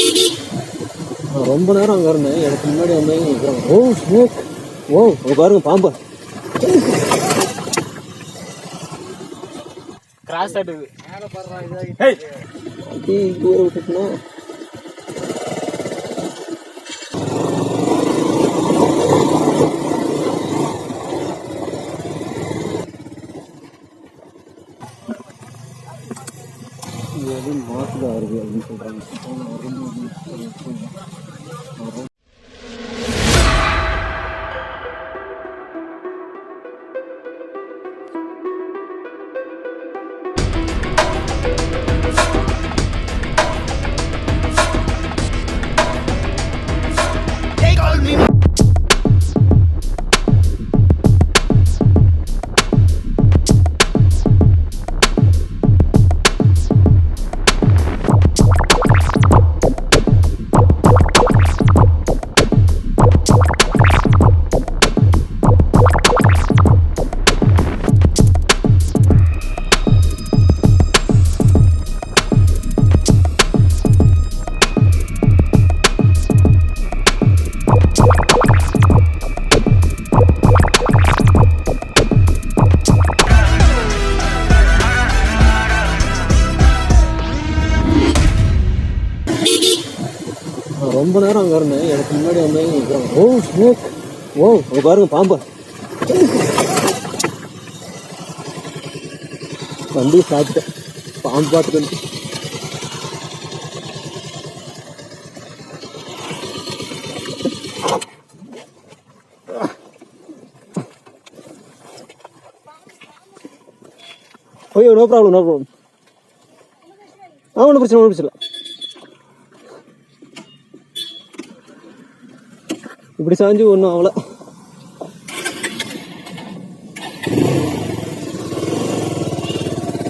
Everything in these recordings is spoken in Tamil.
நான் ரொம்ப நேரம் அங்கே இருந்தேன். எனக்கு முன்னாடி வந்து ஓ ஸ்னேக் ஓ அங்கே பாருங்க பாம்பு. கிராஸ் ஆட்டுது அப்படியே தூர விட்டுட்டுனா முன்னாடி வந்து ஓ ஸ்னேக் ஓ. அங்கே பாருங்க பாம்பு. வண்டி சாப்பிட்டேன் பாம்பு பார்த்துட்டு வந்து. ஐயோ நோ ப்ராப்ளம் நோ ப்ராப்ளம் ஆ ஒன்றும் பிரச்சனை ஒன்றும் பிரச்சனை இப்படி சாஞ்சு ஒன்றும் அவ்வளோ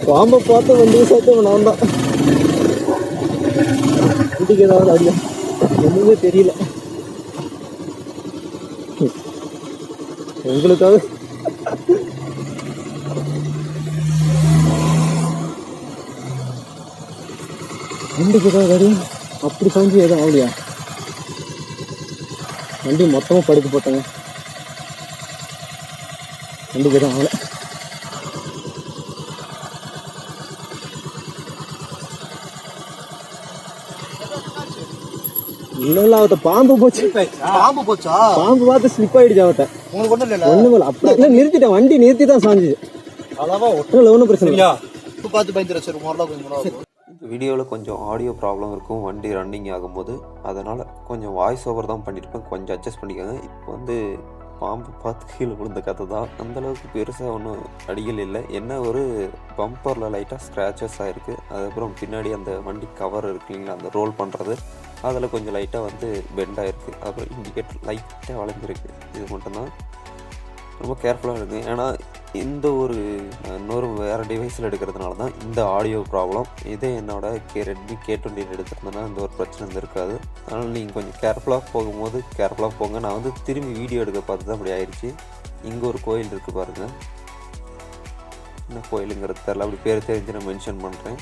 பாம்பை பார்த்து வண்டி சேர்த்து நான் தான். வண்டிக்கு ஏதாவது அடியா ஒன்றுமே தெரியல. உங்களுக்காக. வண்டிக்கு ஏதாவது அப்படி சாஞ்சு எதுவும் ஆகலையா? வண்டி மொத்தமாக படுக்க போட்டாங்க. வண்டிக்கு எதுவும் ஆகலை இல்லை இல்லை அவத்த பாம்பு போச்சு. பாம்பு போச்சா? பாம்பு பார்த்து ஸ்லிப் ஆயிடுச்சு அவத்த உங்களுக்கு ஒண்ணும் இல்ல ஒண்ணும் இல்லை அப்படி இல்லை நிறுத்திட்டேன் வண்டி நிறுத்தி தான் சாஞ்சுச்சு அளவா ஒன்றும் இல்லை ஒன்றும் பிரச்சனை இல்லை. பார்த்து பயந்துரு சரி முரளா கொஞ்சம் வீடியோவில் கொஞ்சம் ஆடியோ ப்ராப்ளம் இருக்கும் வண்டி ரன்னிங் ஆகும்போது. அதனால் கொஞ்சம் வாய்ஸ் ஓவர் தான் பண்ணியிருப்பேன் கொஞ்சம் அட்ஜஸ்ட் பண்ணிக்கோங்க. இப்போ வந்து பாம்பு பார்த்து கீழே விழுந்த கதை தான். அந்தளவுக்கு பெருசாக ஒன்றும் அடிகள் இல்லை. என்ன ஒரு பம்பரில் லைட்டாக ஸ்க்ராச்சஸ் ஆகிருக்கு அதுக்கப்புறம் பின்னாடி அந்த வண்டி கவர் இருக்கு இல்லைங்களா? அந்த ரோல் பண்ணுறது அதில் கொஞ்சம் லைட்டாக வந்து பெண்ட் ஆகிருக்கு அப்புறம் இண்டிகேட்டர் லைட்டாக வளைஞ்சிருக்கு. இது மட்டும்தான். ரொம்ப கேர்ஃபுல்லாக இருக்குது ஏன்னா இந்த ஒரு இன்னொரு வேறு டிவைஸில் எடுக்கிறதுனால தான் இந்த ஆடியோ ப்ராப்ளம் இதே என்னோடய கே ரெட்மி கே டுவெண்ட்டி எடுத்திருந்தேன்னா இந்த ஒரு பிரச்சனை இருந்திருக்காது. அதனால் நீங்கள் கொஞ்சம் கேர்ஃபுல்லாக போகும்போது கேர்ஃபுல்லாக போங்க. நான் வந்து திரும்பி வீடியோ எடுக்க பார்த்து தான் அப்படி ஆயிடுச்சு இங்கே ஒரு கோயில் இருக்குது பாருங்கள் என்ன கோயிலுங்கிறது தெரில அப்படி பேர் தெரிஞ்சு நான் மென்ஷன் பண்ணுறேன்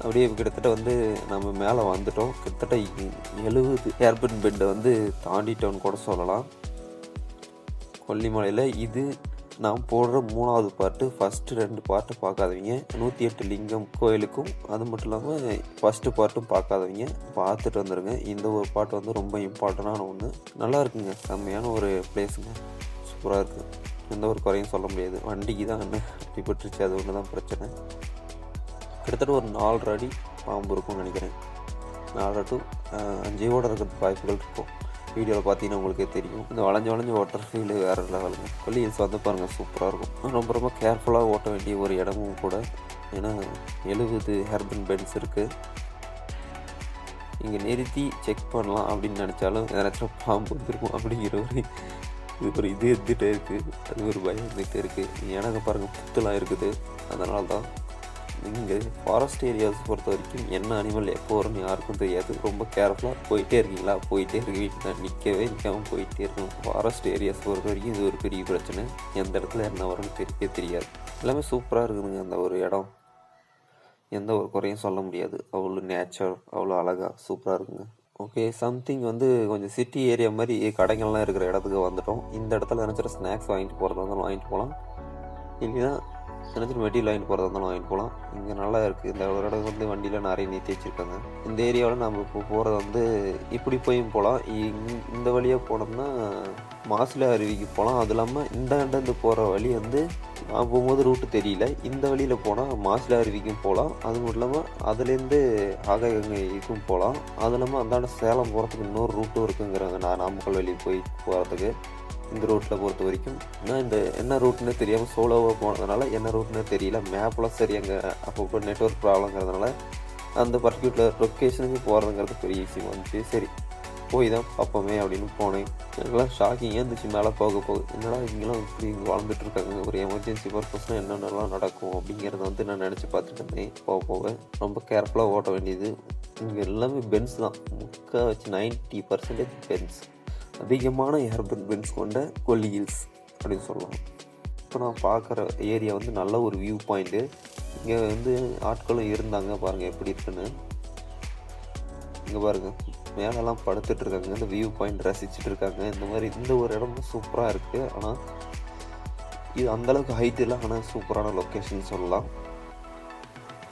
அப்படியே கிட்டத்தட்ட வந்து நம்ம மேலே வந்துட்டோம். கிட்டத்தட்ட எழுபது ஏர்பின் பெண்டை வந்து தாண்டிட்டோன்னு கூட சொல்லலாம். கொல்லிமலையில் இது நான் போடுற மூணாவது பாட்டு. ஃபஸ்ட்டு ரெண்டு பாட்டு பார்க்காதவங்க நூற்றி எட்டு லிங்கம் கோயிலுக்கும் அது மட்டும் இல்லாமல் ஃபஸ்ட்டு பாட்டும் பார்க்காதவங்க பார்த்துட்டு வந்துடுங்க இந்த ஒரு பாட்டு வந்து ரொம்ப இம்பார்ட்டண்டான ஒன்று நல்லா இருக்குங்க. செம்மையான ஒரு பிளேஸுங்க சூப்பராக இருக்குது எந்த ஒரு குறையும் சொல்ல முடியாது. வண்டிக்கு தான் என்ன அடிபட்டுருச்சு. அது ஒன்று தான் பிரச்சனை. கிட்டத்தட்ட ஒரு நாலரை அடி பாம்பு இருக்கும்னு நினைக்கிறேன். நாலரை டு அஞ்சையோட இருக்கிறதுக்கு வாய்ப்புகள் இருக்கும். வீடியோவில் பார்த்தீங்கன்னா உங்களுக்கே தெரியும். இந்த வளைஞ்சு வளைஞ்சு ஓட்டுற ஃபீல் வேறு லெவலுங்க கொல்லி ஹில்ஸ் வந்து பாருங்கள் சூப்பராக இருக்கும். ரொம்ப ரொம்ப கேர்ஃபுல்லாக ஓட்ட வேண்டிய ஒரு இடமும் கூட ஏன்னா எழுபது ஹெர்பன் பெட்ஸ் இருக்குது இங்கே நிறுத்தி செக் பண்ணலாம் அப்படின்னு நினச்சாலும் யாராச்சும் பாம்பு வந்துருக்கும் அப்படிங்கிற ஒரு இது ஒரு இது இருந்துகிட்டே இருக்குது அது ஒரு பயம் இருந்துகிட்டே இருக்குது எனக்கு பாருங்கள் புத்துலாம் இருக்குது. அதனால தான் இங்கே ஃபாரஸ்ட் ஏரியாஸ் பொறுத்த வரைக்கும் என்ன அனிமல் எப்போ வரும்னு யாருக்கும் தெரியாது. ரொம்ப கேர்ஃபுல்லாக போயிட்டே இருக்கீங்களா? போயிட்டே இருக்க. வீட்டில் நிற்கவே நிற்காமல் போயிட்டே இருக்கணும். ஃபாரஸ்ட் ஏரியாஸ் பொறுத்த வரைக்கும் இது ஒரு பெரிய பிரச்சனை. எந்த இடத்துல என்ன வரும்னு தெரியவே தெரியாது. எல்லாமே சூப்பராக இருக்குதுங்க. அந்த ஒரு இடம். எந்த ஒரு குறையும் சொல்ல முடியாது. அவ்வளோ நேச்சர் அவ்வளோ அழகாக சூப்பராக இருக்குங்க. ஓகே சம்திங் வந்து கொஞ்சம் சிட்டி ஏரியா மாதிரி கடைகள்லாம் இருக்கிற இடத்துக்கு வந்துட்டோம். இந்த இடத்துல நினச்சிட்டு ஸ்நாக்ஸ் வாங்கிட்டு போகிறதா இருந்தாலும் வாங்கிட்டு போகலாம். இல்லைன்னா சின்ன மெட்டீரியல் வாங்கிட்டு போகிறதா இருந்தாலும் வாங்கிட்டு போகலாம் இங்கே நல்லா இருக்குது இந்த ஒரு இடம் வந்து வண்டியில் நிறைய நிறுத்தி வச்சுருக்காங்க. இந்த ஏரியாவில் நம்ம இப்போ போகிறது வந்து இப்படி போயும் போகலாம் இந்த வழியாக போனோம்னா மாசில அருவிக்கு போகலாம் அது இல்லாமல் இந்த போகிற வழி வந்து நான் போகும்போது ரூட்டு தெரியல. இந்த வழியில் போனால் மாசில அருவிக்கும் போகலாம் அது மட்டும் இல்லாமல் அதுலேருந்து ஆகாயங்கைக்கும் போகலாம் அது இல்லாமல் அந்தாண்ட சேலம் போகிறதுக்கு இன்னொரு ரூட்டும் இருக்குங்கிறாங்க. நான் நாமக்கல் வழி போய் போகிறதுக்கு இந்த ரூட்டில் பொறுத்த வரைக்கும். நான் இந்த என்ன ரூட்னு தெரியாமல் சோலோவாக போனதுனால என்ன ரூட்னு தெரியல. மேப்லாம் சரி அங்கே அப்பப்போ நெட்ஒர்க் ப்ராப்ளங்கிறதுனால அந்த பர்டிகுலர் லொக்கேஷனுக்கு போகிறதுங்கிறது பெரிய விஷயம் வந்துச்சு. சரி போய் தான் பார்ப்போமே அப்படின்னு போனேன். எனக்குலாம் ஷாக்கிங்காக இருந்துச்சு. மேலே போக போக என்னடா இங்கெல்லாம் இப்படி இங்கே வாழ்ந்துட்டுருக்காங்க ஒரு எமர்ஜென்சி பர்பஸ்னால் என்னென்னலாம் நடக்கும் அப்படிங்கிறத வந்து நான் நினச்சி பார்த்துட்டு இருந்தேன். போக போக ரொம்ப கேர்ஃபுல்லாக ஓட்ட வேண்டியது. இங்கே எல்லாமே பென்ஸ் தான். முக்கால் வச்சு நைன்ட்டி பர்சன்டேஜ் பென்ஸ் அதிகமான ஏர்பன் பென்ஸ் கொண்ட கொல்லி ஹில்ஸ் அப்படின்னு சொல்லலாம் இப்போ நான் பார்க்குற ஏரியா வந்து நல்ல ஒரு வியூ பாயிண்ட்டு இங்கே வந்து ஆட்களும் இருந்தாங்க பாருங்கள் எப்படி இருக்குன்னு. இங்கே பாருங்க மேலெல்லாம் படுத்துட்டு இருக்காங்க. இந்த வியூ பாயிண்ட் ரசிச்சுட்டு இருக்காங்க. இந்த மாதிரி இந்த ஒரு இடமும் சூப்பராக இருக்குது ஆனால் இது அந்தளவுக்கு ஹைட் இல்லை ஆனால் சூப்பரான லொக்கேஷன் சொல்லலாம்.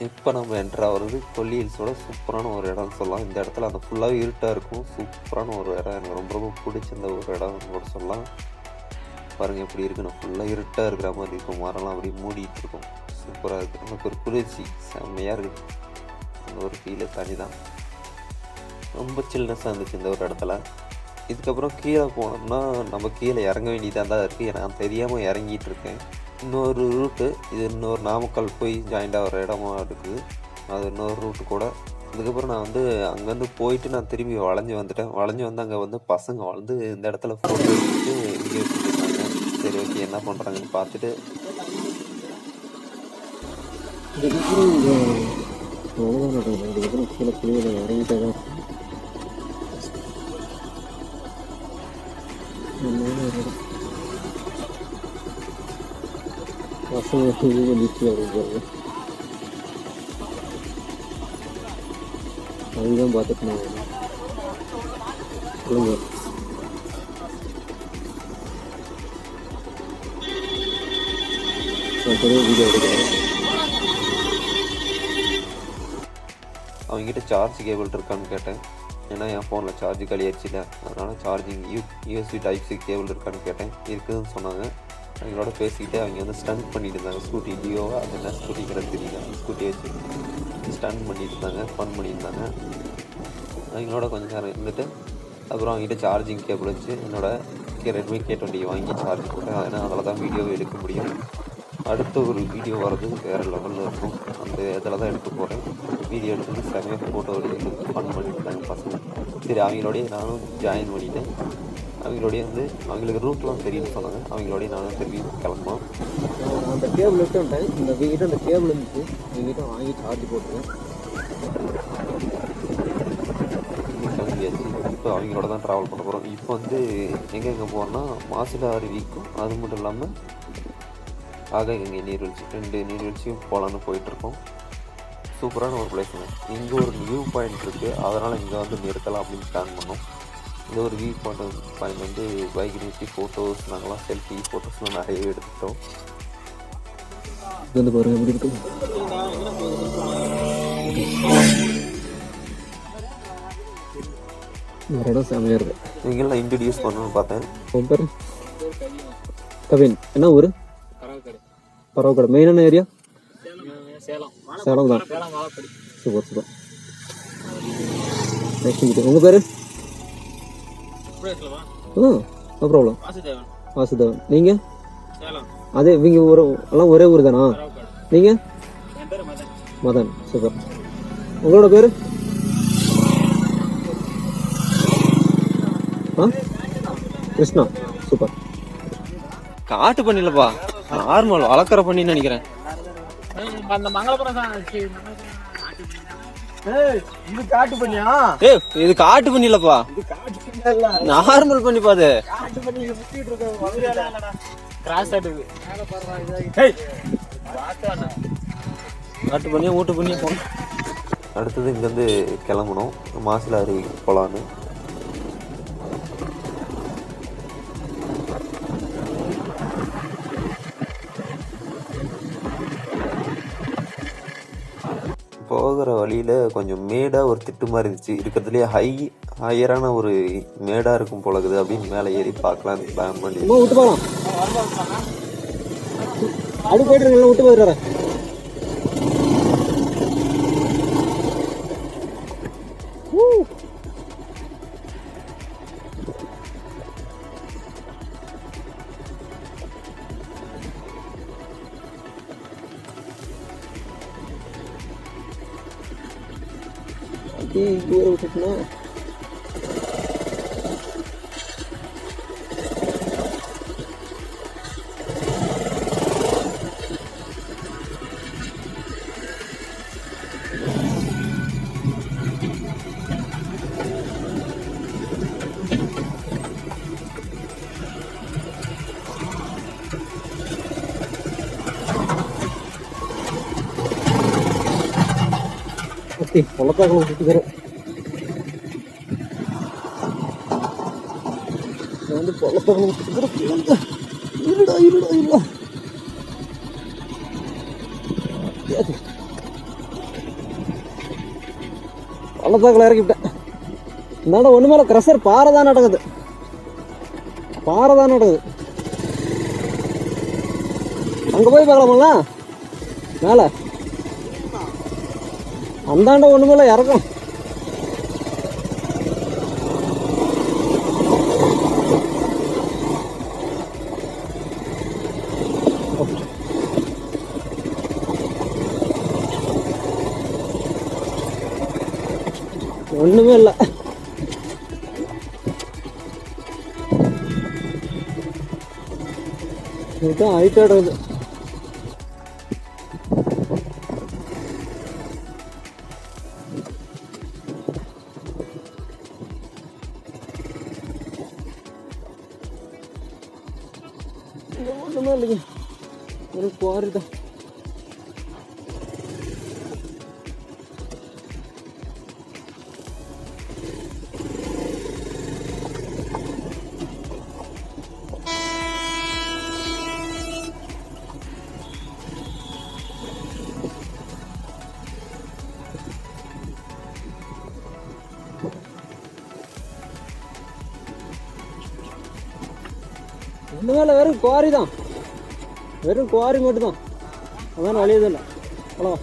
இப்போ நம்ம என்ட்ரு ஆகிறது கொல்லி ஹில்ஸோட சூப்பரான ஒரு இடம் சொல்லலாம். இந்த இடத்துல அந்த ஃபுல்லாகவே இருட்டாக இருக்கும். சூப்பரான ஒரு இடம். எனக்கு ரொம்ப ரொம்ப பிடிச்சிருந்த ஒரு இடம் கூட சொல்லலாம். பாருங்கள் எப்படி இருக்குன்னு ஃபுல்லாக இருட்டாக இருக்கிற மாதிரி இருக்கும். மரம்லாம் அப்படியே மூடிட்டு இருக்கும். சூப்பராக இருக்குது நமக்கு ஒரு குளிர்ச்சி. செம்மையாக இருக்குது அந்த ஒரு ஃபீலை தனி தான். ரொம்ப சில்னஸாக இருந்துச்சு இந்த ஒரு இடத்துல. இதுக்கப்புறம் கீழே போனோம்னா நம்ம கீழே இறங்க வேண்டியதாக தான் இருக்குது நான் தெரியாமல் இறங்கிட்டு இருக்கேன். இன்னொரு ரூட்டு இது இன்னொரு நாமக்கல் போய் ஜாயிண்ட் ஆகிற இடமா இருக்குது அது இன்னொரு ரூட்டு கூட. அதுக்கப்புறம் நான் வந்து அங்கேருந்து போயிட்டு நான் திரும்பி வளைஞ்சு வந்துட்டேன். வளைஞ்சு வந்து அங்கே வந்து பசங்க வந்து இந்த இடத்துல ஃபோட்டோ எடுத்துட்டு இங்கே சரி ஓகே என்ன பண்ணுறாங்கன்னு பார்த்துட்டு. இதுக்கப்புறம் இதுக்கப்புறம் கீழே இறங்கிட்டே தான் இருக்கும். நல்ல ஒரு இடம். பசங்க இது பண்ணிட்டு வருவாங்க அதுதான் பார்த்துட்டு நான் வரேன். சொல்லுங்க அப்படியே வீடியோ எடுக்கிறேன் அவங்ககிட்ட சார்ஜ் கேபிள் இருக்கான்னு கேட்டேன் ஏன்னா என் ஃபோனில் சார்ஜ் காலியாச்சு இல்லை அதனால் charging U USB type C cable இருக்கான்னு கேட்டேன் இருக்குதுன்னு சொன்னாங்க அவங்களோட பேசிக்கிட்டே அவங்க வந்து ஸ்டன் பண்ணிட்டு இருந்தாங்க. ஸ்கூட்டி டியோவா அது என்ன ஸ்கூட்டிங்கிறது தெரியல. ஸ்கூட்டி வச்சு ஸ்டன் பண்ணிட்டு இருந்தாங்க. ஃபன் பண்ணியிருந்தாங்க அவங்களோட கொஞ்ச நேரம் இருந்துட்டு அப்புறம் அவங்ககிட்ட சார்ஜிங் கேபிள் வச்சு என்னோட ரெட்மி கே டுவெண்ட்டி வாங்கி சார்ஜ் போட்டேன். ஏன்னா அதில் தான் வீடியோவை எடுக்க முடியும். அடுத்த ஒரு வீடியோ வர்றது வேறு லெவலில் இருக்கும். அந்த இதில் தான் எடுக்க போகிறேன் வீடியோ எடுத்து செமையாக ஃபோட்டோ எடுத்து ஃபன் பண்ணிட்டு இருந்தாங்க பசங்க. சரி அவங்களோடய நானும் ஜாயின் பண்ணிவிட்டேன் அவங்களோடய வந்து அவங்களுக்கு ரூட்லாம் தெரியும்னு சொன்னாங்க. அவங்களோடய நானும் திரும்பி கிளம்புனோம். நான் அந்த கேபிள் எடுத்து வந்துட்டேன். இந்த வீக்கிட்ட அந்த கேபிள் இருந்துச்சு எங்கிட்ட வாங்கி சார்ஜ் போட்டுருவேன் கிளம்பியாச்சு. இப்போ அவங்களோட தான் ட்ராவல் பண்ண போகிறோம் இப்போ வந்து எங்கே எங்கே போகிறோம்னா மாசிலா அருவிக்கும் அது மட்டும் இல்லாமல் ஆகாயகங்கை நீர்வீழ்ச்சி ரெண்டு நீர்வீழ்ச்சியும் போகலான்னு போயிட்டுருக்கோம். சூப்பரான ஒரு பிளேஸுங்க இங்கே ஒரு வியூ பாயிண்ட் இருக்குது அதனால் இங்கே வந்து நிறுத்தலாம் அப்படின்னு பிளான் பண்ணோம். இந்த ஒரு வியூ பாயிண்ட் பாயிண்ட் வந்து பைக் நிறுத்தி ஃபோட்டோஸ் நாங்களாம் செல்ஃபி ஃபோட்டோஸ்லாம் நிறைய எடுத்துக்கிட்டோம். இது வந்து பாருங்க எப்படி இருக்கு. ஒரு இடம் செமையாக இருக்கு. இவங்கெல்லாம் இன்ட்ரடியூஸ் பண்ணணும்னு பார்த்தேன். உன் பேர்? கவின். என்ன ஊர்? பரவக்கடை. மெயினான ஏரியா சேலம். தான். Super super. நெக்ஸ்ட் உங்கள் பேர்? ஆ நோ ப்ராப்ளம் வாசுதேவன். நீங்கள் அதே இவங்க ஒரு எல்லாம் ஒரே ஊர் தானா? நீங்கள் மதன். சூப்பர். உங்களோட பேர்? ஆ? கிருஷ்ணா. சூப்பர். காட்டு பண்ணிலப்பா நார்மல் வளர்க்குற பண்ணின்னு நினைக்கிறேன். அந்த மங்களபுரம் தான் ஏய் இது காட்டு பண்ணியா? ஏய் இது காட்டு பண்ணிலப்பா நார்மல் பண்ணி பாது பண்ணி கிராஸ் ஆட்டுது காட்டு பண்ணியா ஊட்டு பண்ணியா போங்க. அடுத்தது இங்கேருந்து கிளம்பணும். மாசிலா அருவிக்கு போகலான்னு போகிற வழியில் கொஞ்சம் மேடாக ஒரு திட்டு மாதிரி இருந்துச்சு. இருக்கிறதுலே ஹை ஹையரான ஒரு மேடாக இருக்கும் போலகுது அப்படின்னு மேலே ஏறி பார்க்கலான்னு பிளான் பண்ணி விட்டு போகலாம். அப்படி போயிட்டு விட்டு போயிடுறேன் வரேன் அப்படியே இங்கே ஊற விட்டுட்டுனா ஓகே பொழத்தாக்களை விட்டுக்கிறேன் நான் வந்து பொழத்தாக்களை ಇಲ್ಲ இருடா பள்ளத்தாக்கில் இறக்கிவிட்டேன் இந்தாண்ட ஒன்று மேலே க்ரஷர் பாறை தான் நடக்குது பாறை தான் நடக்குது அங்கே போய் பார்க்கலாமா மேலே அந்தாண்ட ஒண்ணுமில்ல இறக்கும் ஒண்ணுமே இல்லை இதுதான் ஹைட் ஒரு குவாரி தான் ஒன்றுமே இல்லை குவாரி தான். வெறும் குவாரி மட்டும்தான். அதான் வழி எதுவும் இல்லை அவ்வளோ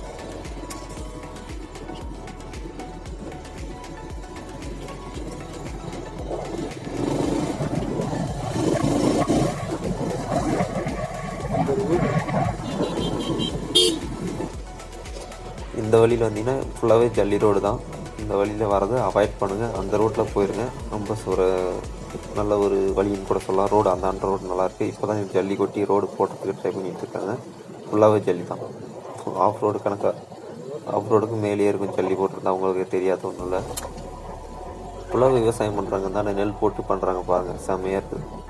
இந்த வழியில் வந்தீங்கன்னா ஃபுல்லாகவே ஜல்லி ரோடு தான். இந்த வழியில் வரதை அவாய்ட் பண்ணுங்கள் அந்த ரோட்டில் போயிருங்க. ரொம்ப ஒரு நல்ல ஒரு வழின்னு கூட சொல்லலாம். ரோடு அந்த அந்த ரோடு நல்லாயிருக்கு இப்போ தான் ஜல்லி கொட்டி ரோடு போடுறதுக்கு ட்ரை பண்ணிட்டு இருக்காங்க. ஃபுல்லாகவே ஜல்லி தான். ஆஃப் ரோடு கணக்காக ஆஃப் ரோடுக்கு மேலேயே இருக்கும் ஜல்லி போட்டிருந்தா அவங்களுக்கு தெரியாத ஒன்றும் இல்லை ஃபுல்லாக விவசாயம் பண்ணுறாங்க தானே நெல் போட்டு பண்ணுறாங்க பாருங்கள் செம்மையாக இருக்குது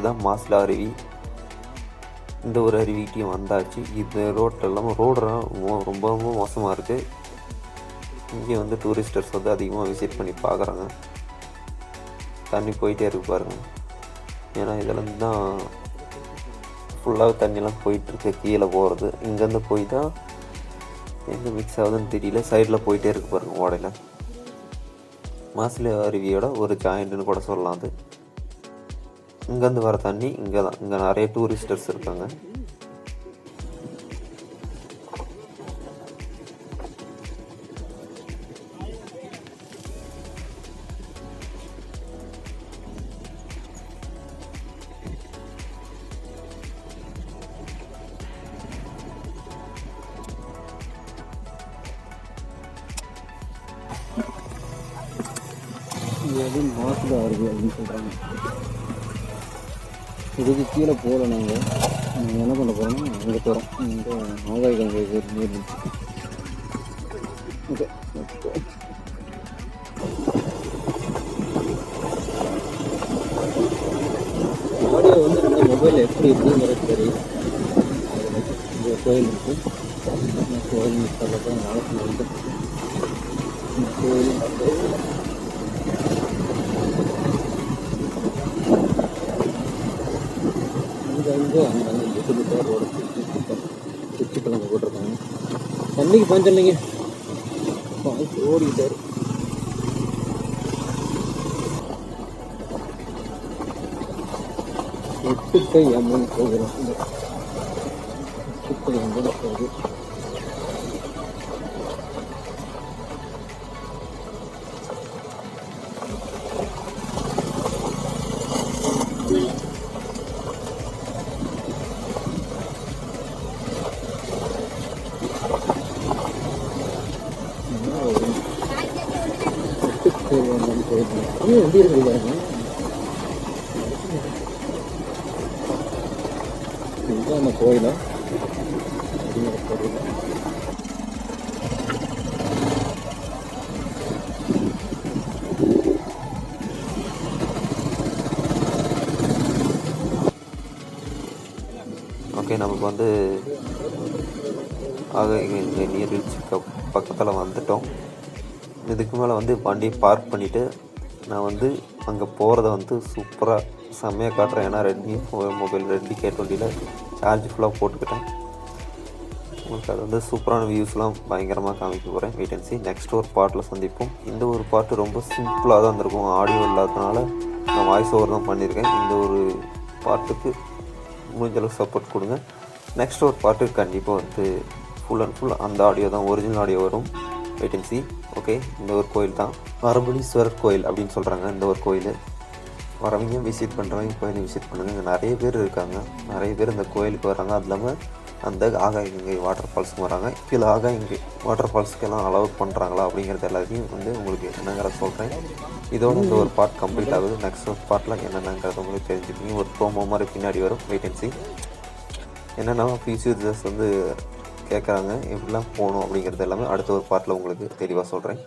இதுதான் மாசிலா அருவி இந்த ஒரு அருவிக்கிட்டையும் வந்தாச்சு. இந்த ரோட்டில் இல்லாமல் ரோடெல்லாம் ரொம்ப ரொம்ப மோசமாக இருக்குது இங்கே வந்து டூரிஸ்டர்ஸ் வந்து அதிகமாக விசிட் பண்ணி பார்க்குறாங்க தண்ணி போயிட்டே இருக்கு பாருங்க. ஏன்னா இதெல்லாம் தான் ஃபுல்லாக தண்ணியெல்லாம் போயிட்டுருக்கு கீழே போகிறது இங்கேருந்து போய் தான் எங்கே மிக்ஸ் ஆகுதுன்னு தெரியல. சைடில் போயிட்டே இருக்கு பாருங்க ஓடையில். மாசில அருவியோட ஒரு ஜாயிண்ட்னு கூட சொல்லலாம் அது. இங்கேருந்து வர தண்ணி இங்கே தான். இங்கே நிறைய டூரிஸ்டர்ஸ் இருக்காங்க. இது வந்து மாசுல வருது அப்படின்னு சொல்கிறாங்க இதுக்கு கீழே போகல நாங்கள் நாங்கள் என்ன பண்ண போகிறோம்னா இங்கே போகிறோம் இங்கே ஆகாய கங்கை நீர் ஓகே ஆடியோ வந்து இந்த மொபைல் எப்படி இருக்குங்கிறது தெரியும். இங்கே கோயில் இருக்குது இந்த கோயில் மிஸ்டரில் நாளைக்கு வந்து இந்த கோயில் அங்கங்கே அங்கங்கே எட்டு மீட்டர் ரோடு சுற்றி கிழங்கு போட்டிருக்காங்க. தண்ணிக்கு பஞ்சம் இல்லைங்க பாய்ச்சி ஓடிக்கிட்டாரு எட்டுக்கை அம்மன் கோவில் இந்த எட்டுக்கை அம்மன் கோவில் எட்டுக்கை அம்மன் கோவில் ஏன் எப்படி இருக்குது பாருங்க இதுதான் அந்த கோயிலா அப்படிங்கிற கோயில் ஓகே நமக்கு வந்து ஆக இங்கே நியர் பக்கத்தில் வந்துட்டோம். இதுக்கு மேலே வந்து வண்டியை பார்க் பண்ணிவிட்டு நான் வந்து அங்கே போகிறத வந்து சூப்பராக செம்மையாக காட்டுறேன். ஏன்னா ரெட்மி மொபைல் ரெட்மி கே டுவெண்ட்டியில் சார்ஜ் ஃபுல்லாக போட்டுக்கிட்டேன். உங்களுக்கு அது வந்து சூப்பரான வியூஸ்லாம் பயங்கரமாக காமிக்க போகிறேன் வெயிட்டன்சி நெக்ஸ்ட் ஒரு பாட்டில் சந்திப்போம். இந்த ஒரு பாட்டு ரொம்ப சிம்பிளாக தான் இருந்திருக்கும் ஆடியோ இல்லாததுனால நான் வாய்ஸ் ஓவர் தான் பண்ணியிருக்கேன். இந்த ஒரு பாட்டுக்கு முடிஞ்ச அளவுக்கு சப்போர்ட் கொடுங்க. நெக்ஸ்ட் ஒரு பாட்டு கண்டிப்பாக வந்து ஃபுல் அண்ட் ஃபுல் அந்த ஆடியோ தான். ஒரிஜினல் ஆடியோ வரும். வெயிட்டன்சி ஓகே இந்த ஒரு கோயில் தான். வரபுலீஸ்வரர் கோயில் அப்படின்னு சொல்கிறாங்க இந்த ஒரு கோயில். வரவங்க விசிட் பண்ணுறவங்க கோயிலை விசிட் பண்ணுங்க. இங்கே நிறைய பேர் இருக்காங்க. நிறைய பேர் இந்த கோயிலுக்கு வராங்க. அது இல்லாமல் அந்த ஆகாயங்கை வாட்டர் ஃபால்ஸுக்கு வராங்க. கீழே ஆகாயங்கை வாட்டர் ஃபால்ஸ்க்கெல்லாம் அலோவ் பண்ணுறாங்களா அப்படிங்கிறது எல்லாத்தையும் வந்து உங்களுக்கு என்னங்கிறத சொல்கிறேன் இதோட இந்த ஒரு பார்ட் கம்ப்ளீட் ஆகுது. நெக்ஸ்ட் ஒரு பார்ட்டில் என்னென்னங்கிறத உங்களுக்கு தெரிஞ்சுப்பீங்க ஒரு ப்ரோமோ மாதிரி பின்னாடி வரும் வெயிட்டன்சி அண்ட் சி என்னென்னா வந்து கேட்குறாங்க எப்படிலாம் போகணும் அப்படிங்கிறது எல்லாமே அடுத்த ஒரு பார்ட்டில் உங்களுக்கு தெளிவாக சொல்கிறேன்